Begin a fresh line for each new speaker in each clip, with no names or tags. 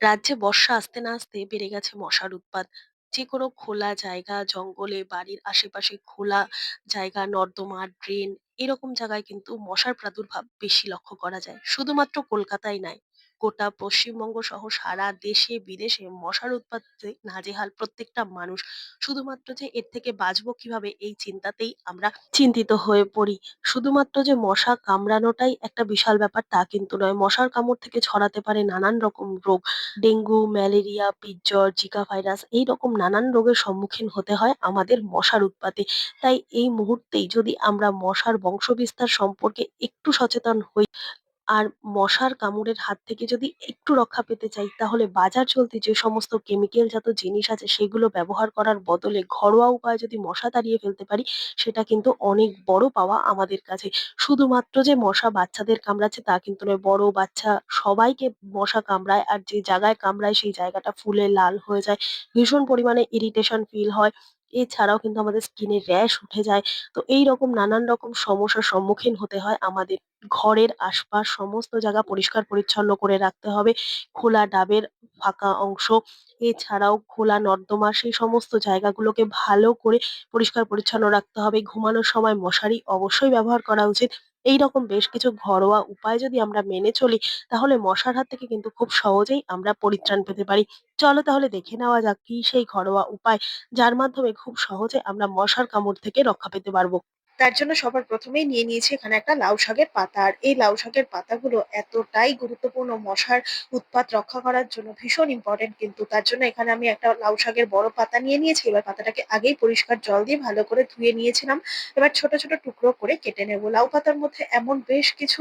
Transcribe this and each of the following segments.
রাজ্যে বর্ষা আসতে না আসতে বেড়ে গেছে মশার উৎপাত। যেকোনো খোলা জায়গা, জঙ্গলে, বাড়ির আশেপাশে খোলা জায়গা, নর্দমা, ড্রেন এরকম জায়গায় কিন্তু মশার প্রাদুর্ভাব বেশি লক্ষ্য করা যায়। শুধুমাত্র কলকাতায় নয়, গোটা পশ্চিমবঙ্গ সহ সারা দেশে বিদেশে মশার উৎপাতে নাজেহাল প্রত্যেকটা মানুষ। শুধুমাত্র যে এর থেকে বাঁচবো কীভাবে এই চিন্তাতেই আমরা চিন্তিত হয়ে পড়ি। শুধুমাত্র যে মশা কামড়ানোটাই একটা বিশাল ব্যাপার তা কিন্তু নয়। মশার কামড় থেকে ছড়াতে পারে নানান রকম রোগ। ডেঙ্গু, ম্যালেরিয়া, পিৎজর, জিকা ভাইরাস এইরকম নানান রোগের সম্মুখীন হতে হয় আমাদের মশার উৎপাতে। তাই এই মুহূর্তেই যদি আমরা মশার বংশবিস্তার সম্পর্কে একটু সচেতন হই আর মশার কামড়ের হাত থেকে যদি একটু রক্ষা পেতে চাই, তাহলে বাজার চলতি যে সমস্ত কেমিক্যাল জাত জিনিস আছে, সেগুলো ব্যবহার করার বদলে ঘরোয়া উপায়ে যদি মশা তাড়িয়ে ফেলতে পারি, সেটা কিন্তু অনেক বড় পাওয়া আমাদের কাছে। শুধুমাত্র যে মশা বাচ্চাদের কামড়াচ্ছে, তা কিন্তু নয়। বড় বাচ্চা সবাইকে মশা কামড়ায়, আর যে জায়গায় কামড়ায়, সেই জায়গাটা ফুলে লাল হয়ে যায়। ভীষণ পরিমাণে ইরিটেশন ফিল হয়। এছাড়াও কিন্তু আমাদের স্কিনে র‍্যাশ উঠে যায়। তো এই রকম নানান রকম সমস্যার সম্মুখীন হতে হয় আমাদের। ঘরের আশপাশ সমস্ত জায়গা পরিষ্কার পরিচ্ছন্ন করে রাখতে হবে। খোলা ডাবের ফাঁকা অংশ, এছাড়াও খোলা নর্দমা সেই সমস্ত জায়গাগুলোকে ভালো করে পরিষ্কার পরিচ্ছন্ন রাখতে হবে। ঘুমানোর সময় মশারি অবশ্যই ব্যবহার করা উচিত। এইরকম বেশ কিছু ঘরোয়া উপায় যদি আমরা মেনে চলি, তাহলে মশার হাত থেকে কিন্তু খুব সহজেই আমরা পরিত্রাণ পেতে পারি। চলো তাহলে দেখে নেওয়া যাক কি সেই ঘরোয়া উপায়, যার মাধ্যমে খুব সহজে আমরা মশার কামড় থেকে রক্ষা পেতে পারব। তার জন্য সবার প্রথমেই নিয়ে নিয়েছি এখানে একটা লাউ শাকের পাতা। আর এই লাউ শাকের পাতাগুলো এতটাই গুরুত্বপূর্ণ মশার উৎপাত রক্ষা করার জন্য ভীষণ ইম্পোর্টেন্ট কিন্তু। তার জন্য এখানে আমি একটা লাউ শাকের বড় পাতা নিয়ে নিয়েছি। এবার পাতাটাকে আগেই পরিষ্কার জল দিয়ে ভালো করে ধুয়ে নিয়েছিলাম। এবার ছোট, ছোট টুকরো করে কেটে নেব। লাউ পাতার মধ্যে এমন বেশ কিছু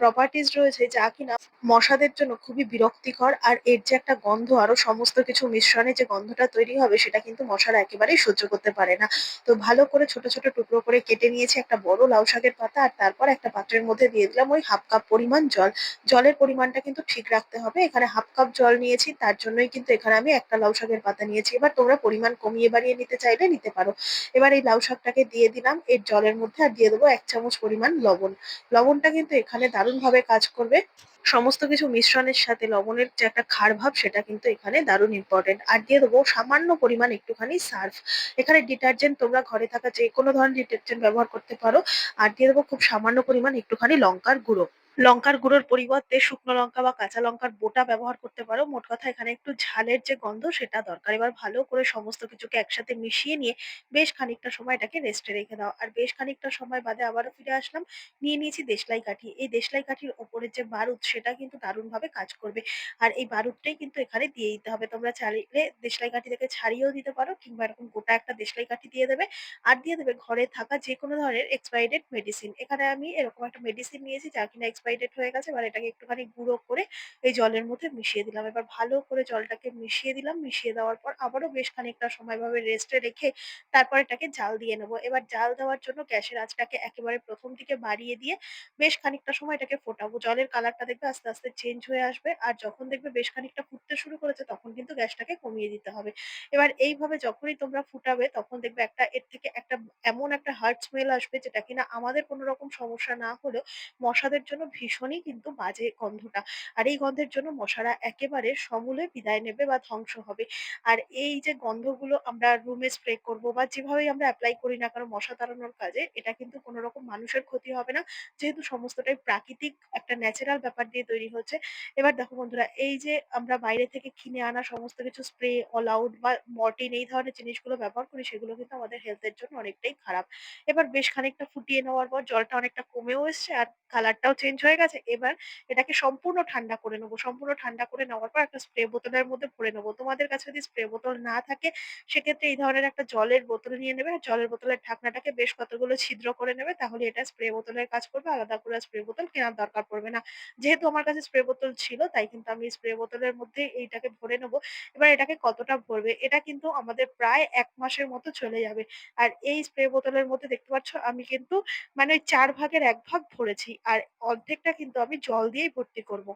প্রপার্টিজ রয়েছে যা কিনা মশাদের জন্য খুবই বিরক্তিকর। আর এর যে একটা গন্ধ আরও সমস্ত কিছু মিশ্রণে যে গন্ধটা তৈরি হবে সেটা কিন্তু মশারা একেবারেই সহ্য করতে পারে না। তো ভালো করে ছোট, ছোট টুকরো করে কেটে নিয়েছি একটা বড় লাউ শাকের পাতা। আর তারপর একটা পাত্রের মধ্যে দিয়ে দিলাম ওই হাফ কাপ পরিমাণ জল। জলের পরিমাণটা কিন্তু ঠিক রাখতে হবে। এখানে হাফ কাপ জল নিয়েছি, তার জন্যই কিন্তু এখানে আমি একটা লাউ শাকের পাতা নিয়েছি। এবার তোমরা পরিমাণ কমিয়ে বাড়িয়ে নিতে চাইলে নিতে পারো। এবার এই লাউ শাকটাকে দিয়ে দিলাম এর জলের মধ্যে আর দিয়ে দেবো এক চামচ পরিমাণ লবণ। লবণটা কিন্তু এখানে দারুণভাবে কাজ করবে। সমস্ত কিছু মিশ্রণের সাথে লবণের যে একটা ক্ষার ভাব, সেটা কিন্তু এখানে দারুণ ইম্পর্টেন্ট আর দিয়ে দেবো সামান্য পরিমাণ একটুখানি সার্ফ। এখানে ডিটারজেন্ট তোমরা ঘরে থাকা যে কোনো ধরনের ডিটারজেন্ট ব্যবহার করতে পারো। আর দিয়ে দেবো খুব সামান্য পরিমাণ একটুখানি লঙ্কার গুঁড়ো। লঙ্কার গুঁড়োর পরিবর্তে শুকনো লঙ্কা বা কাঁচা লঙ্কার বোটা ব্যবহার করতে পারো। মোট কথা এখানে একটু ঝালের যে গন্ধ সেটা দরকার। এবার ভালো করে সমস্ত কিছুকে একসাথে মিশিয়ে নিয়ে বেশ খানিকটা সময় এটাকে রেস্টে রেখে দাও। আর বেশ খানিকটা সময় বাদে আবারও ফিরে আসলাম। নিয়ে নিয়েছি দেশলাই কাঠি। এই দেশলাই কাঠির ওপরের যে বারুদ সেটা কিন্তু দারুণভাবে কাজ করবে। আর এই বারুদটাই কিন্তু এখানে দিয়ে দিতে হবে। তোমরা চাইলে দেশলাই কাঠি থেকে ছাড়িয়েও দিতে পারো কিংবা এরকম গোটা একটা দেশলাই কাঠি দিয়ে দেবে। আর দিয়ে দেবে ঘরে থাকা যেকোনো ধরনের এক্সপায়ারি মেডিসিন। এখানে আমি এরকম একটা মেডিসিন নিয়েছি যা কিনা এক্সপায়ারি ডেট হয়ে গেছে। এবার এটাকে একটুখানি গুঁড়ো করে এই জলের মধ্যে মিশিয়ে দিলাম। এবার ভালো করে জলটাকে মিশিয়ে দিলাম। মিশিয়ে দেওয়ার পর আবারও বেশ খানিকটা সময় এভাবে রেস্টে রেখে তারপর এটাকে জাল দিয়ে নেব এবার জাল দেওয়ার জন্য গ্যাসের আঁচটাকে একেবারে প্রথম দিকে বাড়িয়ে দিয়ে বেশ খানিকটা সময় এটাকে ফোটাবো। জলের কালারটা দেখবে আস্তে, আস্তে চেঞ্জ হয়ে আসবে। আর যখন দেখবে বেশ খানিকটা ফুটতে শুরু করেছে তখন কিন্তু গ্যাসটাকে কমিয়ে দিতে হবে। এবার এইভাবে যখনই তোমরা ফুটাবে তখন দেখবে একটা এর থেকে একটা এমন একটা হার্ড স্মেল আসবে যেটা কিনা আমাদের কোনো রকম সমস্যা না হলেও মশাদের জন্য ভীষণই কিন্তু বাজে গন্ধটা। আর এই গন্ধের জন্য মশারা একেবারে সমূলে বিদায় নেবে বা ধ্বংস হবে। আর এই যে গন্ধগুলো আমরা রুমে স্প্রে করব বা যেভাবেই আমরা অ্যাপ্লাই করি না কেন মশা তাড়ানোর কাজে এটা কিন্তু কোনো রকম মানুষের ক্ষতি হবে না। যেহেতু সমস্তটাই প্রাকৃতিক একটা ন্যাচারাল ব্যাপার দিয়ে তৈরি হচ্ছে। এবার দেখো বন্ধুরা এই যে আমরা বাইরে থেকে কিনে আনা সমস্ত কিছু স্প্রে, অল আউট বা মর্টিন এই ধরনের জিনিসগুলো ব্যবহার করি সেগুলো কিন্তু আমাদের হেলথ এর জন্য অনেকটাই খারাপ। এবার বেশ খানিকটা ফুটিয়ে নেওয়ার পর জলটা অনেকটা কমেও এসছে আর কালারটাও চেঞ্জ হয়ে গেছে। এবার এটাকে সম্পূর্ণ ঠান্ডা করে নেব সম্পূর্ণ ঠান্ডা করে নেওয়ার পর একটা স্প্রে বোতলের মধ্যে ভরে নেব তোমাদের কাছে যদি স্প্রে বোতল না থাকে, সেক্ষেত্রে এই ধরনের একটা জলের বোতল নিয়ে নেবে। আর জলের বোতলের ঢাকনাটাকে বেশ কতগুলো ছিদ্র করে নেবে। তাহলে এটা স্প্রে বোতলের কাজ করবে। আলাদা করে স্প্রে বোতল কেনার দরকার পড়বে না। যেহেতু আমার কাছে স্প্রে বোতল ছিল, তাই কিন্তু আমি স্প্রে বোতলের মধ্যে এইটাকে ভরে নেব এবার এটাকে কতটা ভরবে? এটা কিন্তু আমাদের প্রায় এক মাসের মতো চলে যাবে। আর এই স্প্রে বোতলের মধ্যে দেখতে পাচ্ছ, আমি কিন্তু মানে ওই ৪ ভাগের এক ভাগ ভরেছি। আর অর্ধেক অর্ধেকটা কিন্তু আমি জল দিয়েই ভর্তি করব।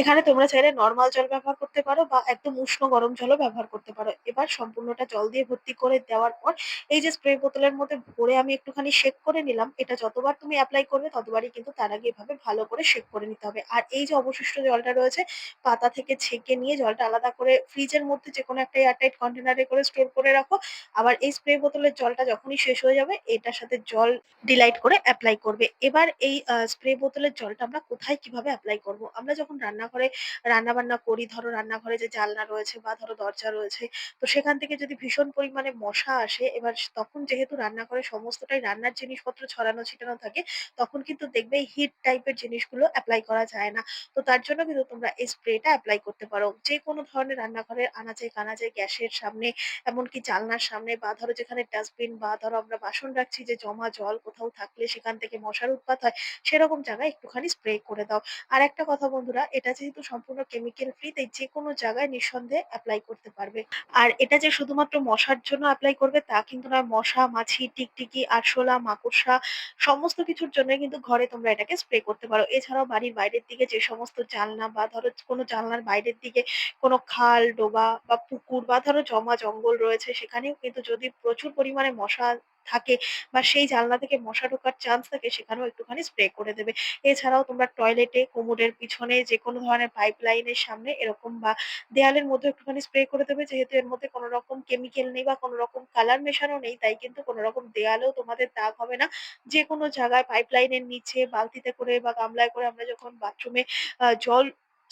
এখানে তোমরা চাইলে নরমাল জল ব্যবহার করতে পারো বা একদম উষ্ণ গরম জলও ব্যবহার করতে পারো। এবার সম্পূর্ণটা জল দিয়ে ভর্তি করে দেওয়ার পর এই যে স্প্রে বোতলের মধ্যে ভরে আমি একটুখানি শেক করে নিলাম, এটা যতবার তুমি অ্যাপ্লাই করবে ততবারই কিন্তু তার আগে এভাবে ভালো করে শেক করে নিতে হবে। আর এই যে অবশিষ্ট জলটা রয়েছে পাতা থেকে ছেঁকে নিয়ে জলটা আলাদা করে ফ্রিজের মধ্যে যেকোনো একটা এয়ারটাইট কন্টেনারে করে স্টোর করে রাখো। আবার এই স্প্রে বোতলের জলটা যখনই শেষ হয়ে যাবে এটার সাথে জল ডিলাইট করে অ্যাপ্লাই করবে। এবার এই স্প্রে বোতলের জলটা আমরা কোথায় কীভাবে এপ্লাই করব? আমরা যখন রান্নাঘরে রান্নাবান্না করি, ধরো রান্নাঘরে যে জানলা রয়েছে বা ধরো দরজা রয়েছে, তো সেখান থেকে যদি ভীষণ পরিমাণে মশা আসে, এবার তখন যেহেতু রান্নাঘরে সমস্তটাই রান্নার জিনিসপত্র ছড়ানো ছিটানো থাকে, তখন কিন্তু দেখবে হিট টাইপের জিনিসগুলো এপ্লাই করা যায় না। তো তার জন্য কিন্তু তোমরা এই স্প্রেটা অ্যাপ্লাই করতে পারো। যেকোনো ধরনের রান্নাঘরের আনাচে-কানাচে, গ্যাসের সামনে, এমনকি জানলার সামনে বা ধরো যেখানে ডাস্টবিন বা ধরো আমরা বাসন রাখছি যে জমা জল কোথাও থাকলে সেখান থেকে মশার উৎপাত হয়, সেরকম জায়গায় একটুখানি স্প্রে করে দাও। আরেকটা কথা বন্ধুরা, এটা যেহেতু সম্পূর্ণ কেমিক্যাল ফ্রি তাই যেকোনো জায়গায় নিঃসন্দেহে এপ্লাই করতে পারবে। আর এটা যে শুধুমাত্র মশার জন্য এপ্লাই করবে তা কিন্তু নয়। মশা, মাছি, টিকটিকি, আরশোলা, মাকড়সা সমস্ত কিছুর জন্য কিন্তু ঘরে তোমরা এটাকে স্প্রে করতে পারো। এছাড়াও বাড়ির বাইরের দিকে যে সমস্ত জানলা বা ধরো কোনো জানলার বাইরের দিকে কোনো খাল, ডোবা বা পুকুর বা ধরো জমা জঙ্গল রয়েছে সেখানেও কিন্তু যদি প্রচুর পরিমাণে মশা থাকে বা সেই জানলা থেকে মশা ঢোকার চান্স থাকে সেখানেও একটুখানি স্প্রে করে দেবে। এছাড়াও তোমরা টয়লেটে, কোমোডের পিছনে যে কোনো ধরনের পাইপ লাইনের সামনে এরকম বা দেয়ালের মধ্যে একটুখানি স্প্রে করে দেবে। যেহেতু এর মধ্যে কোনো রকম কেমিক্যাল নেই বা কোনো রকম কালার মেশানো নেই, তাই কিন্তু কোনো রকম দেয়ালেও তোমাদের দাগ হবে না। যে কোনো জায়গায় পাইপ লাইনের নিচে বালতিতে করে বা গামলায় করে আমরা যখন বাথরুমে জল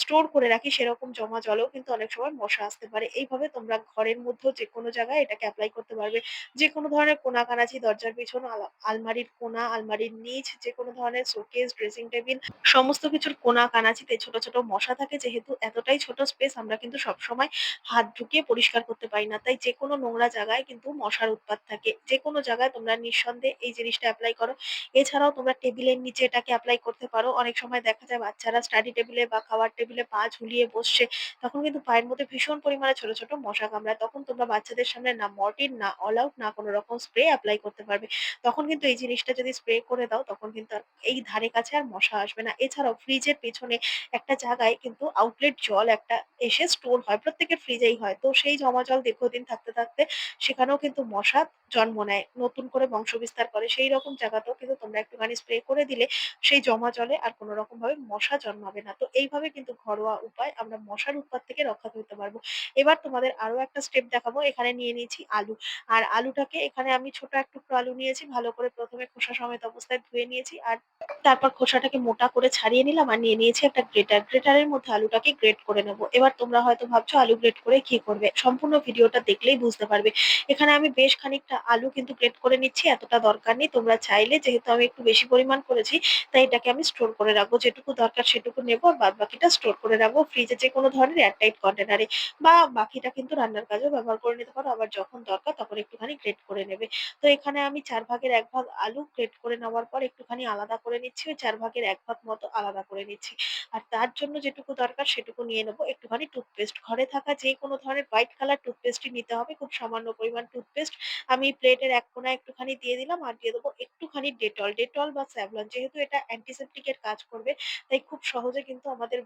স্টোর করে রাখি সেরকম জমা জলেও কিন্তু অনেক সময় মশা আসতে পারে। এইভাবে তোমরা ঘরের মধ্যেও যেকোনো জায়গায় এটাকে অ্যাপ্লাই করতে পারবে। যেকোনো ধরনের কোণাকানাচি দরজার পেছন, আলা আলমারির কোনা আলমারির নিচ, যেকোনো ধরনের শোকেস, ড্রেসিং টেবিল সমস্ত কিছুর কোনা কানাচিতে ছোট, ছোট মশা থাকে যেহেতু এতটাই ছোট স্পেস আমরা কিন্তু সবসময় হাত ঢুকিয়ে পরিষ্কার করতে পারি না। তাই যেকোনো নোংরা জায়গায় কিন্তু মশার উৎপাত থাকে। যেকোনো জায়গায় তোমরা নিঃসন্দেহে এই জিনিসটা অ্যাপ্লাই করো। এছাড়াও তোমরা টেবিলের নিচে এটাকে অ্যাপ্লাই করতে পারো। অনেক সময় দেখা যায় বাচ্চারা স্টাডি টেবিলে বা খাওয়ার টেবিলে পা ঝুলিয়ে বসছে। তখন কিন্তু পায়ের মধ্যে ভীষণ পরিমাণে ছোট, ছোট মশা কামড়ায়। তখন তোমরা বাচ্চাদের সামনে না মর্টিন, না অল আউট, না কোনো রকম স্প্রে এপ্লাই করতে পারবে। তখন কিন্তু এই জিনিসটা যদি স্প্রে করে দাও তখন কিন্তু এই ধারে কাছে আর মশা আসবে না। এছাড়াও ফ্রিজের পেছনে একটা জায়গায় কিন্তু আউটলেট জল একটা এসে স্টোর হয়। প্রত্যেকের ফ্রিজেই হয়। তো সেই জমা জল দীর্ঘদিন থাকতে, থাকতে সেখানেও কিন্তু মশা জন্ম নেয়। নতুন করে বংশবিস্তার করে। সেই রকম জায়গাতেও কিন্তু তোমরা একটুখানি স্প্রে করে দিলে সেই জমা জলে আর কোনো রকম ভাবে মশা জন্মাবে না। তো এইভাবে কিন্তু ঘরোয়া উপায় আমরা মশার উৎপাত থেকে রক্ষা করতে পারব। এবার তোমাদের আরও একটা স্টেপ দেখাবো। এখানে নিয়ে নিয়েছি আলু। আর আলুটাকে এখানে আমি ছোট এক টুকরো আলু নিয়েছি। ভালো করে প্রথমে খোসা সমেত অবস্থায় ধুয়ে নিয়েছি। আর তারপর খোসাটাকে মোটা করে ছাড়িয়ে নিলাম আর নিয়ে নিয়েছি একটা গ্রেটার। গ্রেটারের মধ্যে আলুটাকে গ্রেট করে নেব। এবার তোমরা হয়তো ভাবছ আলু গ্রেট করে কি করবে? সম্পূর্ণ ভিডিওটা দেখলেই বুঝতে পারবে। এখানে আমি বেশ খানিকটা আলু কিন্তু গ্রেট করে নিচ্ছি। এতটা দরকার নেই। তোমরা চাইলে, যেহেতু আমি একটু বেশি পরিমাণ করেছি, তাই এটাকে আমি স্টোর করে রাখব। যেটুকু দরকার সেটুকু নেব আর বাদবাকিটা স্টোর করে রাখব ফ্রিজে যে কোনো ধরনের এয়ারটাইট কন্টেনারে। বা বাকিটা কিন্তু রান্নার কাজেও ব্যবহার করে নিতে পারো। আবার যখন দরকার তখন একটুখানি গ্রেট করে নেবে। তো এখানে আমি চার ভাগের এক ভাগ আলু গ্রেট করে নেওয়ার পর একটুখানি আলাদা করে নিচ্ছি। ওই চার ভাগের এক ভাগ মতো আলাদা করে নিচ্ছি। আর তার জন্য যেটুকু দরকার সেটুকু নিয়ে নেব একটুখানি টুথপেস্ট। ঘরে থাকা যে কোনো ধরনের হোয়াইট কালার টুথপেস্টই নিতে হবে। খুব সামান্য পরিমাণ টুথপেস্ট আমি প্লেটের এক কোণায় একটুখানি দিয়ে দিলাম আর দিয়ে দেবো একটুখানি ডেটল। ডেটল বা স্যাভলন যেহেতু এটা অ্যান্টিসেপ্টিক এর কাজ করবে, তাই খুব সহজে কিন্তু আমাদের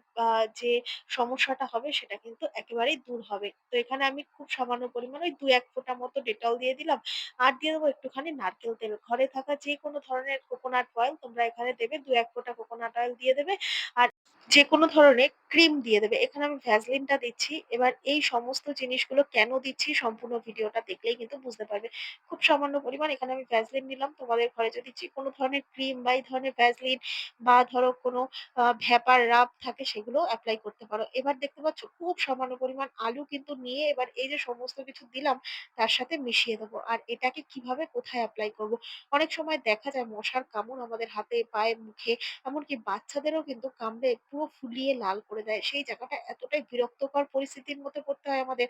যে সমস্যাটা হবে সেটা কিন্তু একেবারেই দূর হবে। তো এখানে আমি খুব সামান্য পরিমাণে ওই ২-১ ফোঁটা মতো ডেটল দিয়ে দিলাম। আর দিয়ে দেবো একটুখানি নারকেল তেল। ঘরে থাকা যেকোনো ধরনের কোকোনাট অয়েল তোমরা এখানে দেবে। ২-১ ফোঁটা কোকোনাট অয়েল দিয়ে দেবে। আর যেকোনো ধরনের ক্রিম দিয়ে দেবে। এখানে আমি ভ্যাসলিনটা দিচ্ছি। এবার এই সমস্ত জিনিসগুলো কেন দিচ্ছি সম্পূর্ণ ভিডিওটা দেখলেই কিন্তু বুঝতে পারবে। খুব সামান্য পরিমাণ এখানে আমি ভ্যাসলিন নিলাম। তোমাদের ঘরে যদি যেকোনো ধরনের ক্রিম বা এই ধরনের ভ্যাসলিন বা ধরো কোনো ভ্যাপার রাব থাকে সেগুলো অ্যাপ্লাই করতে পারো। এবার দেখতে পাচ্ছ খুব সামান্য পরিমাণ আলু কিন্তু নিয়ে এবার এই যে সমস্ত কিছু দিলাম তার সাথে মিশিয়ে দেবো। আর এটাকে কীভাবে কোথায় অ্যাপ্লাই করব? অনেক সময় দেখা যায় মশার কামড় আমাদের হাতে, পায়ে, মুখে এমনকি বাচ্চাদেরও কিন্তু কামড়ে পুরো ফুলিয়ে লাল করে দেয়। সেই জায়গাটা এতটাই বিরক্তকর পরিস্থিতির মধ্যে পড়তে হয় আমাদের।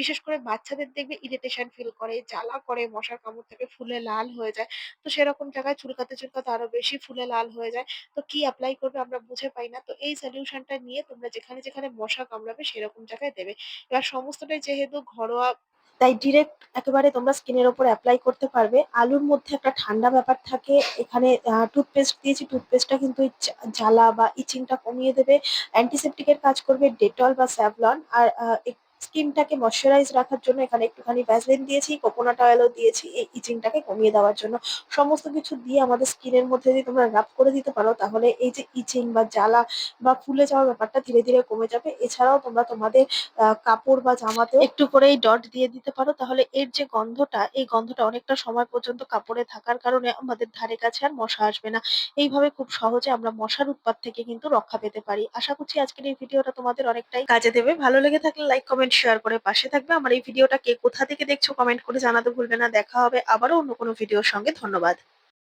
বিশেষ করে বাচ্চাদের দেখবে ইরিটেশন ফিল করে, জ্বালা করে মশার কামড় থেকে ফুলে লাল হয়ে যায়। তো সেরকম জায়গায় চুলকাতে, চুলকাতে আরও বেশি ফুলে লাল হয়ে যায়। তো কি অ্যাপ্লাই করবে আমরা বুঝে পাই না। তো এই সলিউশনটা নিয়ে তোমরা যেখানে, যেখানে মশা কামড়াবে সেরকম জায়গায় দেবে। এবার সমস্তটাই যেহেতু ঘরোয়া তাই ডিরেক্ট একেবারে তোমরা স্কিনের ওপর অ্যাপ্লাই করতে পারবে। আলুর মধ্যে একটা ঠান্ডা ব্যাপার থাকে। এখানে টুথপেস্ট দিয়েছি। টুথপেস্টটা কিন্তু জ্বালা বা ইচিংটা কমিয়ে দেবে। অ্যান্টিসেপ্টিকের কাজ করবে ডেটল বা স্যাভলন আর স্কিনটাকে ময়শ্চারাইজ রাখার জন্য এখানে একটুখানি ভ্যাসলিন দিয়েছি কোকোনাট অয়েলও দিয়েছি, এই ইচিংটাকে কমিয়ে দেওয়ার জন্য। সমস্ত কিছু দিয়ে আমাদের স্কিনের মধ্যে যদি তোমরা রাব করে দিতে পারো, তাহলে এই যে ইচিং বা জ্বালা বা ফুলে যাওয়ার ব্যাপারটা ধীরে ধীরে কমে যাবে। এছাড়াও তোমরা তোমাদের কাপড় বা জামাতেও একটু করে এই ডট দিয়ে দিতে পারো। তাহলে এর যে গন্ধটা, এই গন্ধটা অনেকটা সময় পর্যন্ত কাপড়ে থাকার কারণে আমাদের ধারে কাছে আর মশা আসবে না। এইভাবে খুব সহজে আমরা মশার উৎপাত থেকে কিন্তু রক্ষা পেতে পারি। আশা করছি আজকের এই ভিডিওটা তোমাদের অনেকটাই কাজে দেবে। ভালো লেগে থাকলে লাইক কমেন্ট শেয়ার করে পাশে থাকবে। আমার এই ভিডিওটা কে কোথা থেকে দেখছ কমেন্ট করে জানাতে ভুলবে না। দেখা হবে আবারও অন্য কোনো ভিডিওর সঙ্গে। ধন্যবাদ।